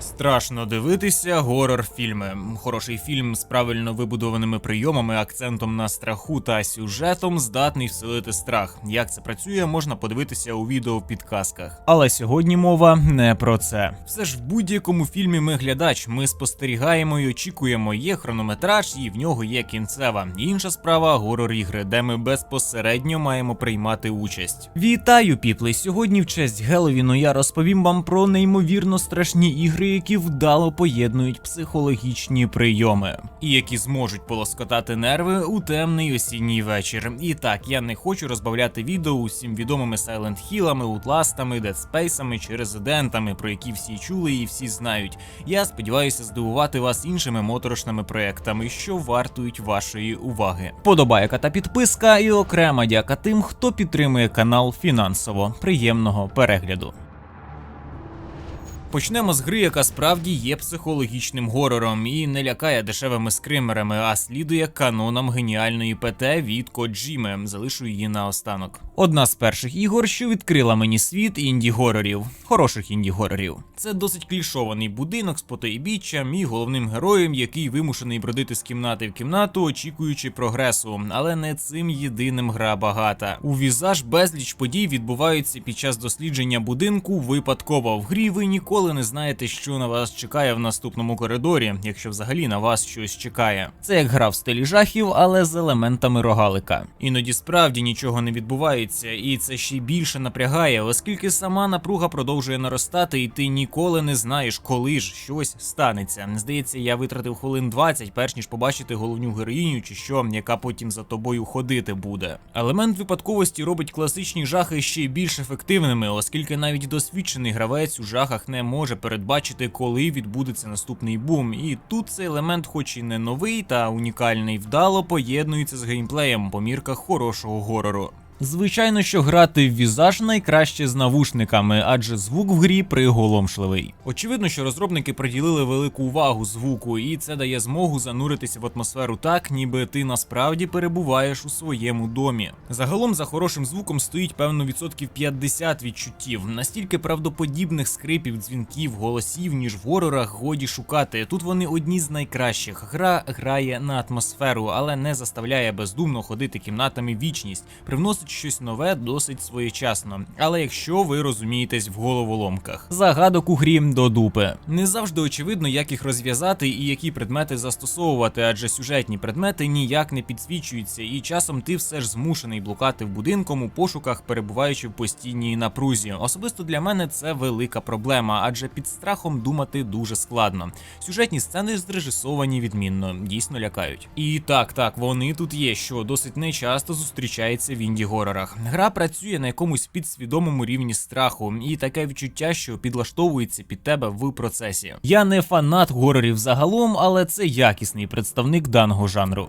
Страшно дивитися горор-фільми. Хороший фільм з правильно вибудованими прийомами, акцентом на страху та сюжетом здатний вселити страх. Як це працює, можна подивитися у відео в підказках. Але сьогодні мова не про це. Все ж в будь-якому фільмі ми глядач, ми спостерігаємо і очікуємо. Є хронометраж, і в нього є кінцева. Інша справа горор-ігри, де ми безпосередньо маємо приймати участь. Вітаю, піпли! Сьогодні в честь Геловіну я розповім вам про неймовірно страшні ігри, які вдало поєднують психологічні прийоми, і які зможуть полоскотати нерви у темний осінній вечір. І так, я не хочу розбавляти відео усім відомими Silent Hill'ами, Dead Space'ами чи резидентами, про які всі чули і всі знають. Я сподіваюся здивувати вас іншими моторошними проектами, що вартують вашої уваги. Подобайка та підписка, і окрема дяка тим, хто підтримує канал фінансово. Приємного перегляду. Почнемо з гри, яка справді є психологічним горором і не лякає дешевими скримерами, а слідує канонам геніальної ПТ від Коджіми. Залишу її на останок. Одна з перших ігор, що відкрила мені світ інді-горорів, хороших інді-горорів. Це досить клішований будинок з потайбіччям і головним героєм, який вимушений бродити з кімнати в кімнату, очікуючи прогресу, але не цим єдиним гра багата. У візаж безліч подій відбуваються під час дослідження будинку випадково. В грі ви ніколи не знаєте, що на вас чекає в наступному коридорі, якщо взагалі на вас щось чекає. Це як гра в стилі жахів, але з елементами рогалика. Іноді справді нічого не відбувається, і це ще більше напрягає, оскільки сама напруга продовжує наростати, і ти ніколи не знаєш, коли ж щось станеться. Здається, я витратив хвилин 20, перш ніж побачити головну героїню, чи що, яка потім за тобою ходити буде. Елемент випадковості робить класичні жахи ще більш ефективними, оскільки навіть досвідчений гравець у жахах не може передбачити, коли відбудеться наступний бум. І тут цей елемент, хоч і не новий та унікальний, вдало поєднується з геймплеєм по мірках хорошого горору. Звичайно, що грати в візаж найкраще з навушниками, адже звук в грі приголомшливий. Очевидно, що розробники приділили велику увагу звуку, і це дає змогу зануритися в атмосферу так, ніби ти насправді перебуваєш у своєму домі. Загалом за хорошим звуком стоїть певно відсотків 50 відчуттів. Настільки правдоподібних скрипів, дзвінків, голосів, ніж в горорах годі шукати. Тут вони одні з найкращих. Гра грає на атмосферу, але не заставляє бездумно ходити кімнатами вічність, привносить щось нове досить своєчасно. Але якщо ви розумієтесь в головоломках, загадок у грі до дупи. Не завжди очевидно, як їх розв'язати і які предмети застосовувати, адже сюжетні предмети ніяк не підсвічуються, і часом ти все ж змушений блукати в будинком у пошуках, перебуваючи в постійній напрузі. Особисто для мене це велика проблема, адже під страхом думати дуже складно. Сюжетні сцени зрежисовані відмінно, дійсно лякають. І так, так, вони тут є, що досить нечасто зустрічається в інді-горорах. Гра працює на якомусь підсвідомому рівні страху, і таке відчуття, що підлаштовується під тебе в процесі. Я не фанат горорів загалом, але це якісний представник даного жанру.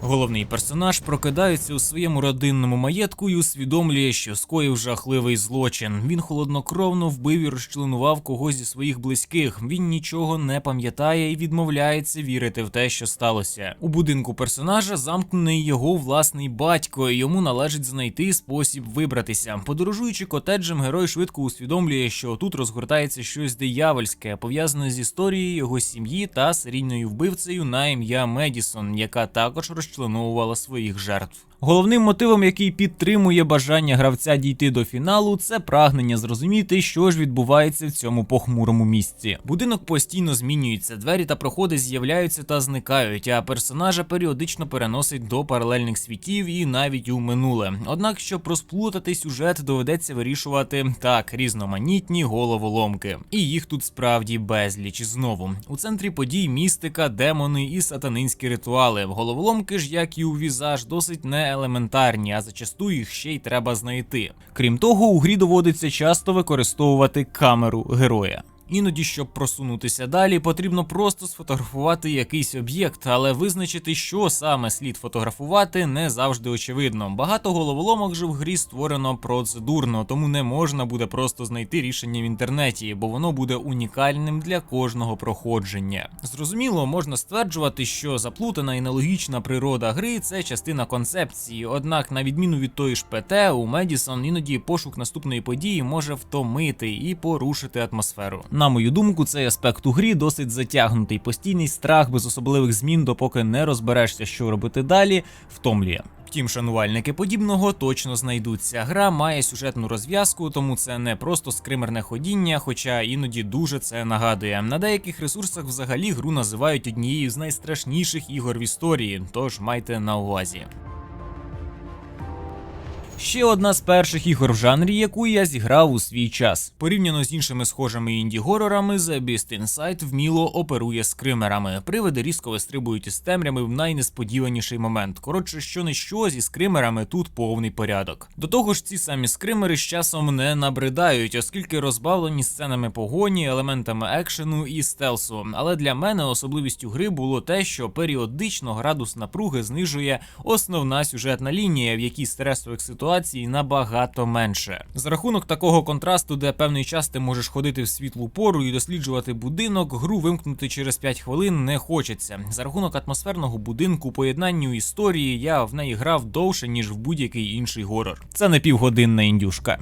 Головний персонаж прокидається у своєму родинному маєтку і усвідомлює, що скоїв жахливий злочин. Він холоднокровно вбив і розчленував когось зі своїх близьких. Він нічого не пам'ятає і відмовляється вірити в те, що сталося. У будинку персонажа замкнений його власний батько, і йому належить знайти спосіб вибратися. Подорожуючи котеджем, герой швидко усвідомлює, що тут розгортається щось диявольське, пов'язане з історією його сім'ї та серійною вбивцею на ім'я Медісон, яка також розчленовувала своїх жертв. Головним мотивом, який підтримує бажання гравця дійти до фіналу, це прагнення зрозуміти, що ж відбувається в цьому похмурому місці. Будинок постійно змінюється, двері та проходи з'являються та зникають, а персонажа періодично переносить до паралельних світів і навіть у минуле. Однак, щоб розплутати сюжет, доведеться вирішувати так різноманітні головоломки. І їх тут справді безліч. Знову у центрі подій містика, демони і сатанинські ритуали. Головоломки ж, як і у візаж, досить неелементарні, а зачасту їх ще й треба знайти. Крім того, у грі доводиться часто використовувати камеру героя. Іноді, щоб просунутися далі, потрібно просто сфотографувати якийсь об'єкт, але визначити, що саме слід фотографувати, не завжди очевидно. Багато головоломок же в грі створено процедурно, тому не можна буде просто знайти рішення в інтернеті, бо воно буде унікальним для кожного проходження. Зрозуміло, можна стверджувати, що заплутана і нелогічна природа гри це частина концепції. Однак, на відміну від тої ж ПТ, у Медісон іноді пошук наступної події може втомити і порушити атмосферу. На мою думку, цей аспект у грі досить затягнутий. Постійний страх без особливих змін, допоки не розберешся, що робити далі, втомлює. Втім, шанувальники подібного точно знайдуться. Гра має сюжетну розв'язку, тому це не просто скримерне ходіння, хоча іноді дуже це нагадує. На деяких ресурсах взагалі гру називають однією з найстрашніших ігор в історії, тож майте на увазі. Ще одна з перших ігор в жанрі, яку я зіграв у свій час. Порівняно з іншими схожими інді-горорами, The Beast Inside вміло оперує скримерами. Привиди різко вистрибують із темрями в найнесподіваніший момент. Коротше, що не що зі скримерами тут повний порядок. До того ж, ці самі скримери з часом не набридають, оскільки розбавлені сценами погоні, елементами екшену і стелсу. Але для мене особливістю гри було те, що періодично градус напруги знижує основна сюжетна лінія, в якій стресових ситуацій набагато менше. За рахунок такого контрасту, де певний час ти можеш ходити в світлу пору і досліджувати будинок, гру вимкнути через 5 хвилин не хочеться. За рахунок атмосферного будинку, поєднанню історії, я в неї грав довше ніж в будь-який інший горор. Це не півгодинна індюшка.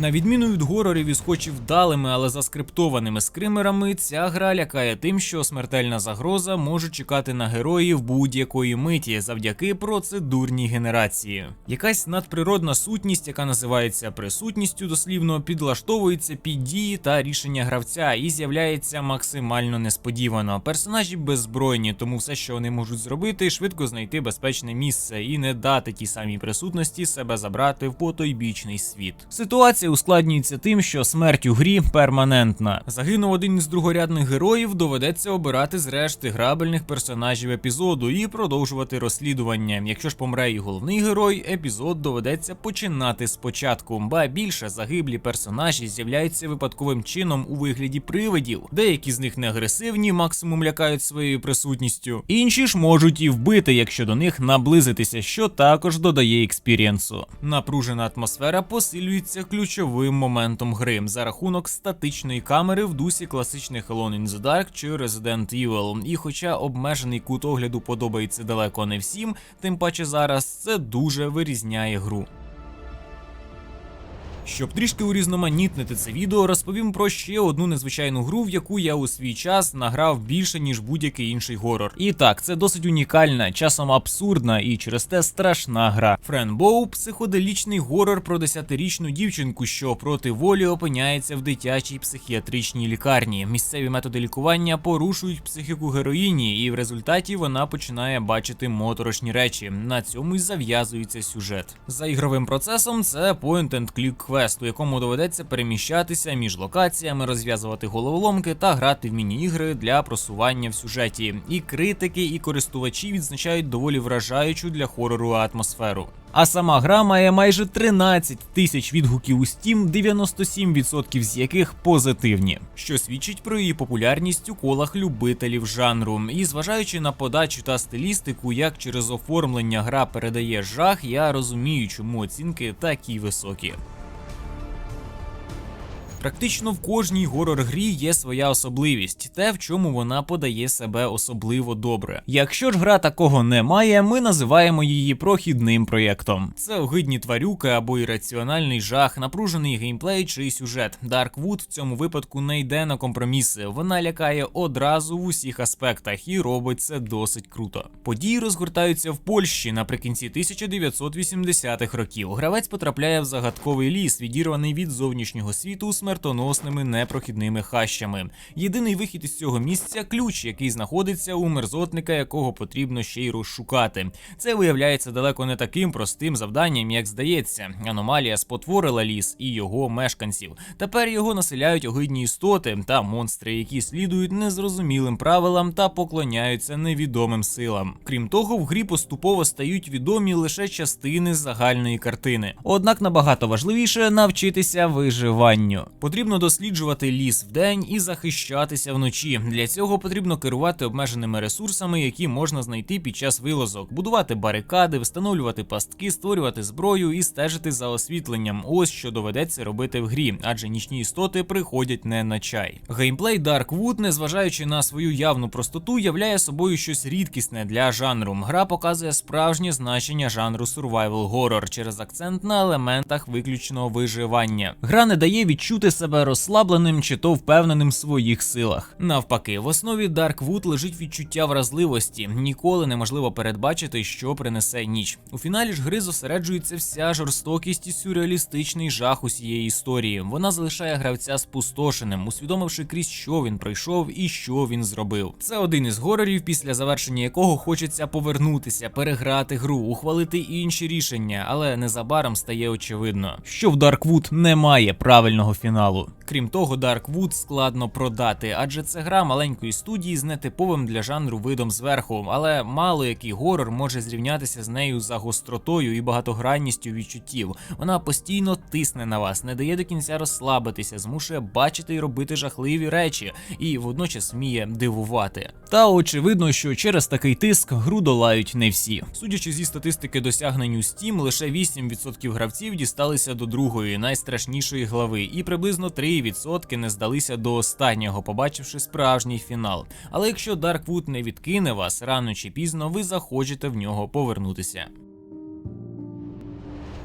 На відміну від горорів і вдалими, але заскриптованими скримерами, ця гра лякає тим, що смертельна загроза може чекати на героїв будь-якої миті завдяки процедурній генерації. Якась надприродна сутність, яка називається присутністю, дослівно підлаштовується під дії та рішення гравця і з'являється максимально несподівано. Персонажі беззбройні, тому все, що вони можуть зробити, швидко знайти безпечне місце і не дати тій самій присутності себе забрати в потойбічний світ. Ситуація ускладнюється тим, що смерть у грі перманентна. Загинув один із другорядних героїв, доведеться обирати з решти грабельних персонажів епізоду і продовжувати розслідування. Якщо ж помре і головний герой, епізод доведеться починати спочатку. Ба більше загиблі персонажі з'являються випадковим чином у вигляді привидів. Деякі з них не агресивні, максимум лякають своєю присутністю. Інші ж можуть і вбити, якщо до них наблизитися, що також додає експірієнсу. Напружена атмосфера посилюється ключовим моментом гри за рахунок статичної камери в дусі класичних Alone in the Dark чи Resident Evil. І хоча обмежений кут огляду подобається далеко не всім, тим паче зараз це дуже вирізняє гру. Щоб трішки урізноманітнити це відео, розповім про ще одну незвичайну гру, в яку я у свій час награв більше ніж будь-який інший горор. І так, це досить унікальна, часом абсурдна і через те страшна гра. Френбоу психоделічний горор про десятирічну дівчинку, що проти волі опиняється в дитячій психіатричній лікарні. Місцеві методи лікування порушують психіку героїні, і в результаті вона починає бачити моторошні речі. На цьому й зав'язується сюжет. За ігровим процесом це point-and-click квест, у якому доведеться переміщатися між локаціями, розв'язувати головоломки та грати в міні-ігри для просування в сюжеті. І критики, і користувачі відзначають доволі вражаючу для хорору атмосферу. А сама гра має майже 13 тисяч відгуків у Steam, 97% з яких позитивні, що свідчить про її популярність у колах любителів жанру. І зважаючи на подачу та стилістику, як через оформлення гра передає жах, я розумію, чому оцінки такі високі. Практично в кожній горор-грі є своя особливість, те, в чому вона подає себе особливо добре. Якщо ж гра такого не має, ми називаємо її прохідним проєктом. Це огидні тварюки або ірраціональний жах, напружений геймплей чи сюжет. Darkwood в цьому випадку не йде на компроміси. Вона лякає одразу в усіх аспектах і робить це досить круто. Події розгортаються в Польщі наприкінці 1980-х років. Гравець потрапляє в загадковий ліс, відірваний від зовнішнього світу смертоносними непрохідними хащами. Єдиний вихід із цього місця ключ, який знаходиться у мерзотника, якого потрібно ще й розшукати. Це виявляється далеко не таким простим завданням, як здається. Аномалія спотворила ліс і його мешканців. Тепер його населяють огидні істоти та монстри, які слідують незрозумілим правилам та поклоняються невідомим силам. Крім того, в грі поступово стають відомі лише частини загальної картини. Однак набагато важливіше навчитися виживанню. Потрібно досліджувати ліс вдень і захищатися вночі. Для цього потрібно керувати обмеженими ресурсами, які можна знайти під час вилазок, будувати барикади, встановлювати пастки, створювати зброю і стежити за освітленням. Ось що доведеться робити в грі, адже нічні істоти приходять не на чай. Геймплей Darkwood, незважаючи на свою явну простоту, являє собою щось рідкісне для жанру. Гра показує справжнє значення жанру survival horror через акцент на елементах виключного виживання. Гра не дає відчути себе розслабленим чи то впевненим в своїх силах. Навпаки, в основі Darkwood лежить відчуття вразливості. Ніколи неможливо передбачити, що принесе ніч. У фіналі ж гри зосереджується вся жорстокість і сюрреалістичний жах усієї історії. Вона залишає гравця спустошеним, усвідомивши крізь що він пройшов і що він зробив. Це один із горорів, після завершення якого хочеться повернутися, переграти гру, ухвалити інші рішення, але незабаром стає очевидно, що в Darkwood немає правильного фіналу. Крім того, Darkwood складно продати, адже це гра маленької студії з нетиповим для жанру видом зверху, але мало який горор може зрівнятися з нею за гостротою і багатогранністю відчуттів. Вона постійно тисне на вас, не дає до кінця розслабитися, змушує бачити і робити жахливі речі, і водночас вміє дивувати. Та очевидно, що через такий тиск гру долають не всі. Судячи зі статистики досягнень у Steam, лише 8% гравців дісталися до другої найстрашнішої глави, і приблизно 3% не здалися до останнього, побачивши справжній фінал. Але якщо Дарквуд не відкине вас, рано чи пізно ви захочете в нього повернутися.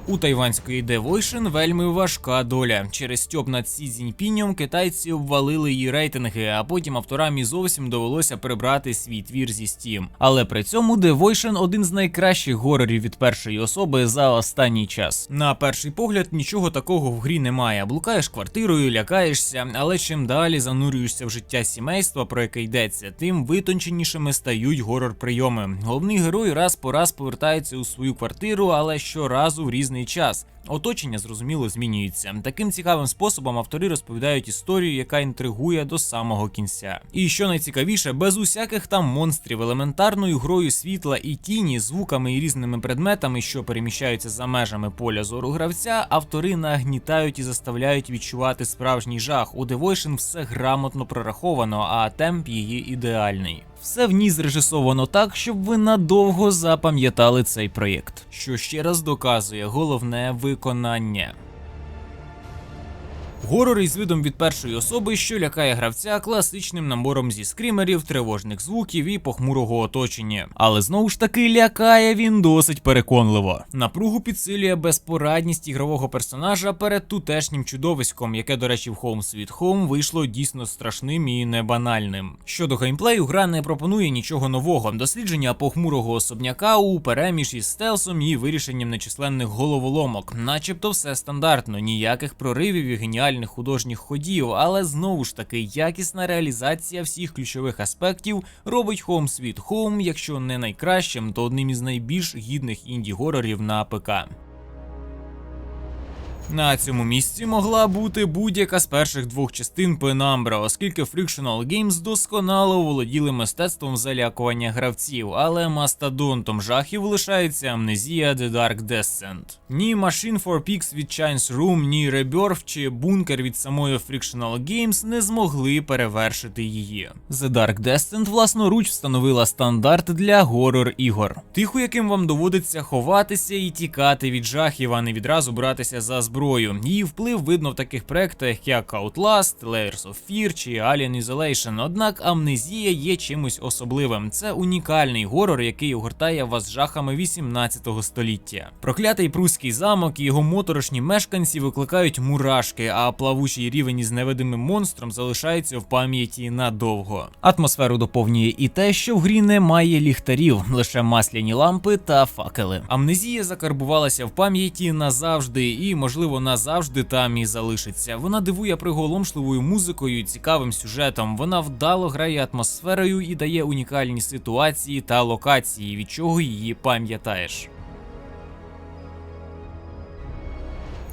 У тайванської Devotion вельми важка доля. Через стьоп над Сі Цзіньпінем китайці обвалили її рейтинги, а потім авторам і зовсім довелося прибрати свій твір зі Steam. Але при цьому Devotion один з найкращих горорів від першої особи за останній час. На перший погляд нічого такого в грі немає. Блукаєш квартирою, лякаєшся, але чим далі занурюєшся в життя сімейства, про яке йдеться, тим витонченішими стають горор прийоми. Головний герой раз по раз повертається у свою квартиру, але щоразу в різний час. Оточення зрозуміло змінюється. Таким цікавим способом автори розповідають історію, яка інтригує до самого кінця. І що найцікавіше, без усяких там монстрів, елементарною грою світла і тіні, звуками і різними предметами, що переміщаються за межами поля зору гравця, автори нагнітають і заставляють відчувати справжній жах. У Devotion все грамотно прораховано, а темп її ідеальний. Все в ній зрежисовано так, щоб ви надовго запам'ятали цей проєкт, що ще раз доказує головне виконання. Горор із видом від першої особи, що лякає гравця класичним набором зі скримерів, тривожних звуків і похмурого оточення. Але знову ж таки лякає він досить переконливо. Напругу підсилює безпорадність ігрового персонажа перед тутешнім чудовиськом, яке, до речі, в Home Sweet Home вийшло дійсно страшним і небанальним. Щодо геймплею, гра не пропонує нічого нового. Дослідження похмурого особняка у переміж із стелсом і вирішенням нечисленних головоломок, начебто все стандартно, ніяких проривів і геніальних художніх ходів, але знову ж таки якісна реалізація всіх ключових аспектів робить Home Sweet Home, якщо не найкращим, то одним із найбільш гідних інді-горорів на ПК. На цьому місці могла бути будь-яка з перших двох частин Penumbra, оскільки Frictional Games досконало володіли мистецтвом залякування гравців, але мастодонтом жахів лишається Amnesia The Dark Descent. Ні Machine for Pigs від Chines Room, ні Rebirth чи бункер від самої Frictional Games не змогли перевершити її. The Dark Descent власноруч встановила стандарт для горор ігор, тих, у яким вам доводиться ховатися і тікати від жахів, а не відразу братися за зброю. Її вплив видно в таких проектах, як Outlast, Layers of Fear чи Alien Isolation. Однак амнезія є чимось особливим. Це унікальний горор, який огортає вас жахами 18 століття. Проклятий прусський замок і його моторошні мешканці викликають мурашки, а плавучий рівень із невидимим монстром залишається в пам'яті надовго. Атмосферу доповнює і те, що в грі немає ліхтарів, лише масляні лампи та факели. Амнезія закарбувалася в пам'яті назавжди і, можливо, назавжди там і залишиться. Вона дивує приголомшливою музикою, і цікавим сюжетом. Вона вдало грає атмосферою і дає унікальні ситуації та локації, від чого її пам'ятаєш.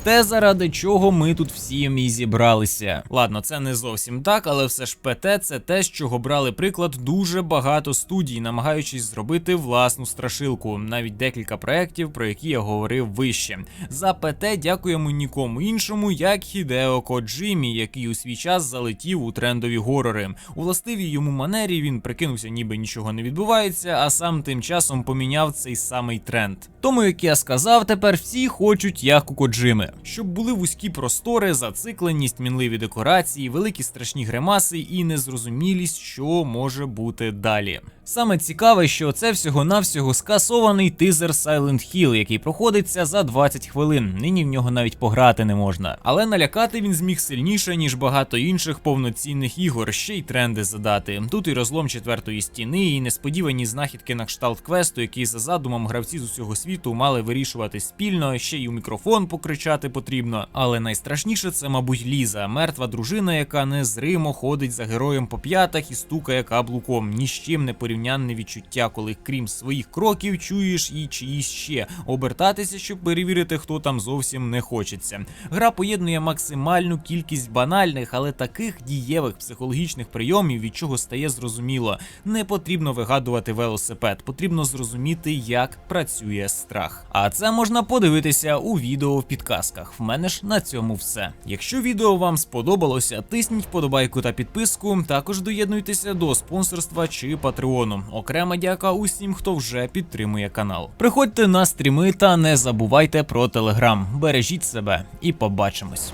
Те, заради чого ми тут всі і зібралися. Ладно, це не зовсім так, але все ж ПТ це те, з чого брали приклад дуже багато студій, намагаючись зробити власну страшилку. Навіть декілька проєктів, про які я говорив вище. За ПТ дякуємо нікому іншому, як Хідео Коджимі, який у свій час залетів у трендові горори. У властивій йому манері він прикинувся, ніби нічого не відбувається, а сам тим часом поміняв цей самий тренд. Тому, як я сказав, тепер всі хочуть як у Коджими, щоб були вузькі простори, зацикленість, мінливі декорації, великі страшні гримаси і незрозумілість, що може бути далі. Саме цікаве, що це всього-навсього скасований тизер Silent Hill, який проходиться за 20 хвилин. Нині в нього навіть пограти не можна. Але налякати він зміг сильніше, ніж багато інших повноцінних ігор, ще й тренди задати. Тут і розлом четвертої стіни, і несподівані знахідки на кшталт квесту, які за задумом гравці з усього світу мали вирішувати спільно, ще й у мікрофон покричати потрібно. Але найстрашніше це, мабуть, Ліза, мертва дружина, яка незримо ходить за героєм по п'ятах і стукає каблуком. Ні з чим не порівнянне відчуття, коли крім своїх кроків чуєш і чиїсь ще обертатися, щоб перевірити, хто там зовсім не хочеться. Гра поєднує максимальну кількість банальних, але таких дієвих психологічних прийомів, від чого стає зрозуміло. Не потрібно вигадувати велосипед, потрібно зрозуміти, як працює страх. А це можна подивитися у відео в підказках. В мене ж на цьому все. Якщо відео вам сподобалося, тисніть подобайку та підписку. Також доєднуйтеся до спонсорства чи патреону. Окрема дяка усім, хто вже підтримує канал. Приходьте на стріми та не забувайте про телеграм. Бережіть себе і побачимось.